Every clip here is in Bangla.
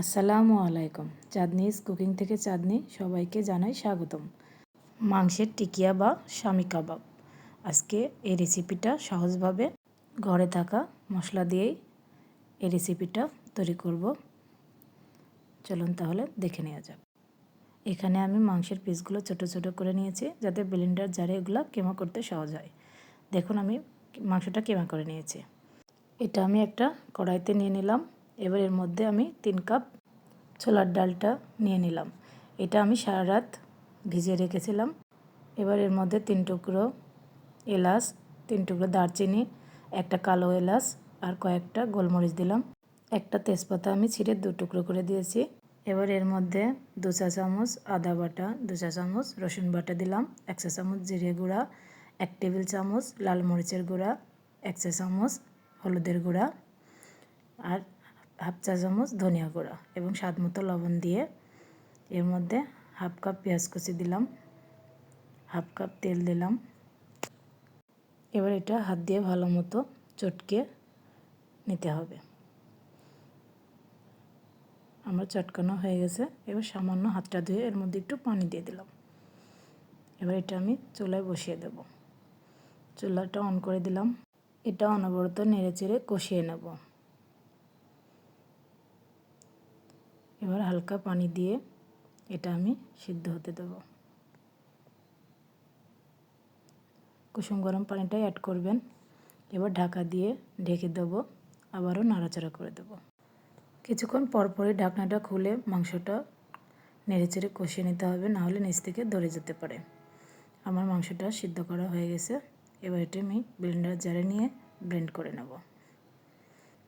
আসসালামু আলাইকুম। চাঁদনিজ কুকিং থেকে চাঁদনি সবাইকে জানাই স্বাগতম। মাংসের টিকিয়া বা স্বামী কাবাব। আজকে এই রেসিপিটা সহজভাবে ঘরে থাকা মশলা দিয়েই এই রেসিপিটা তৈরি করব। চলুন তাহলে দেখে নেওয়া যাক। এখানে আমি মাংসের পিসগুলো ছোট ছোট করে নিয়েছি যাতে ব্লেন্ডার জারে এগুলো কেমা করতে সহজ হয়। দেখুন আমি মাংসটা কেমা করে নিয়েছি। এটা আমি একটা কড়াইতে নিয়ে নিলাম। এবার এর মধ্যে আমি তিন কাপ ছোলার ডালটা নিয়ে নিলাম। এটা আমি সারা রাত ভিজিয়ে রেখেছিলাম। এবার এর মধ্যে তিন টুকরো এলাচ, তিন টুকরো দারচিনি, একটা কালো এলাচ আর কয়েকটা গোলমরিচ দিলাম। একটা তেজপাতা আমি ছিঁড়ে দু টুকরো করে দিয়েছি। এবার এর মধ্যে দু চা চামচ আদা বাটা, দু চা চামচ রসুন বাটা দিলাম, এক চা চামচ জিরে গুঁড়া, এক টেবিল চামচ লাল মরিচের গুঁড়া, এক চা চামচ হলুদের গুঁড়া আর হাফ চা চামচ ধনিয়া গুঁড়া এবং স্বাদ মতো লবণ দিয়ে এর মধ্যে হাফ কাপ পেঁয়াজ কুচি দিলাম, হাফ কাপ তেল দিলাম। এবার এটা হাত দিয়ে ভালো মতো চটকে নিতে হবে। আমার চটকানো হয়ে গেছে, এবার সামান্য হাতটা ধুয়ে এর মধ্যে একটু পানি দিয়ে দিলাম। এবার এটা আমি চুলায় বসিয়ে দেব। চুলাটা অন করে দিলাম। এটা অনবরত নেড়ে চেড়ে কষিয়ে নেব। এবার হালকা পানি দিয়ে এটা আমি সিদ্ধ হতে দেব। কুসুম গরম পানিটাই অ্যাড করবেন। এবার ঢাকা দিয়ে ঢেকে দেবো, আবারও নাড়াচাড়া করে দেব। কিছুক্ষণ পরপরই ঢাকনাটা খুলে মাংসটা নেড়েচেড়ে কষিয়ে নিতে হবে নাহলে নিচ থেকে ধরে যেতে পারে। আমার মাংসটা সিদ্ধ করা হয়ে গেছে। এবার এটা আমি ব্লেন্ডার জারে নিয়ে ব্লেন্ড করে নেব।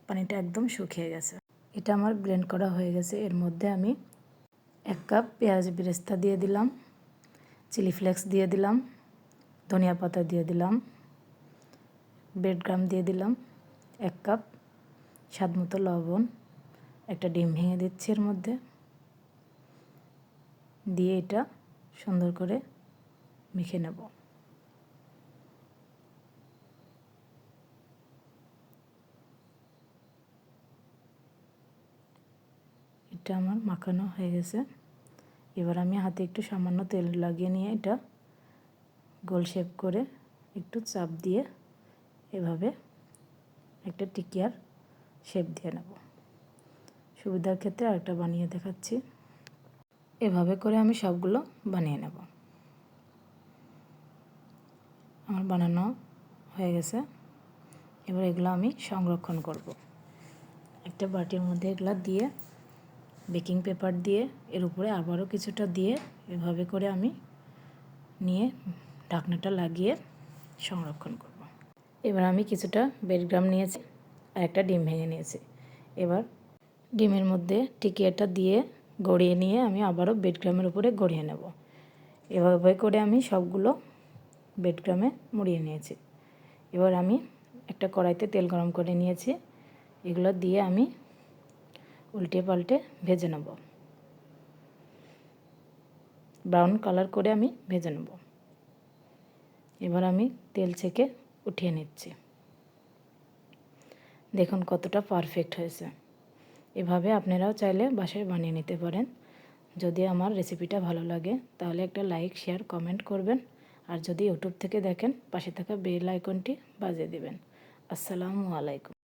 পানিটা একদম শুকিয়ে গেছে। এটা আমার ব্লেন্ড করা হয়ে গেছে। এর মধ্যে আমি এক কাপ পেঁয়াজ বেরেস্তা দিয়ে দিলাম চিলি ফ্লেক্স দিয়ে দিলাম, ধনিয়া পাতা দিয়ে দিলাম ব্রেড গ্রাম দিয়ে দিলাম, এক কাপ স্বাদ মতো লবণ, একটা ডিম ভেঙে দিচ্ছি এর মধ্যে। দিয়ে এটা সুন্দর করে মেখে নেব। এটা আমার মাখানো হয়ে গেছে। এবার আমি হাতে একটু সামান্য তেল লাগিয়ে নিয়ে এটা গোল শেপ করে একটু চাপ দিয়ে এভাবে একটা টিকিয়ার শেপ দিয়ে নেব। সুবিধার ক্ষেত্রে আরেকটা বানিয়ে দেখাচ্ছি। এভাবে করে আমি সবগুলো বানিয়ে নেব। আমার বানানো হয়ে গেছে। এবার এগুলো আমি সংরক্ষণ করব। একটা বাটির মধ্যে এগুলো দিয়ে বেকিং পেপার দিয়ে, এর উপরে আবারও কিছুটা দিয়ে এভাবে করে আমি নিয়ে ঢাকনাটা লাগিয়ে সংরক্ষণ করব। এবার আমি কিছুটা বেডগ্রাম নিয়েছি আর একটা ডিম ভেঙে নিয়েছি। এবার ডিমের মধ্যে টিকিয়াটা দিয়ে গড়িয়ে নিয়ে আমি আবারও বেডগ্রামের উপরে গড়িয়ে নেব। এভাবে করে আমি সবগুলো বেডগ্রামে মুড়িয়ে নিয়েছি। এবার আমি একটা কড়াইতে তেল গরম করে নিয়েছি। এগুলো দিয়ে আমি উল্টে পাল্টে ভেজে নেব। ব্রাউন কালার করে আমি ভেজে নেব। এবার আমি তেল ছেঁকে উঠিয়ে নিচ্ছি। দেখুন কতটা পারফেক্ট হয়েছে। এভাবে আপনারাও চাইলে বাসায় বানিয়ে নিতে পারেন। যদি আমার রেসিপিটা ভালো লাগে, তাহলে একটা লাইক শেয়ার কমেন্ট করবেন। আর যদি ইউটিউব থেকে দেখেন, পাশে থাকা বেল আইকনটি বাজিয়ে দেবেন। আসসালামু আলাইকুম।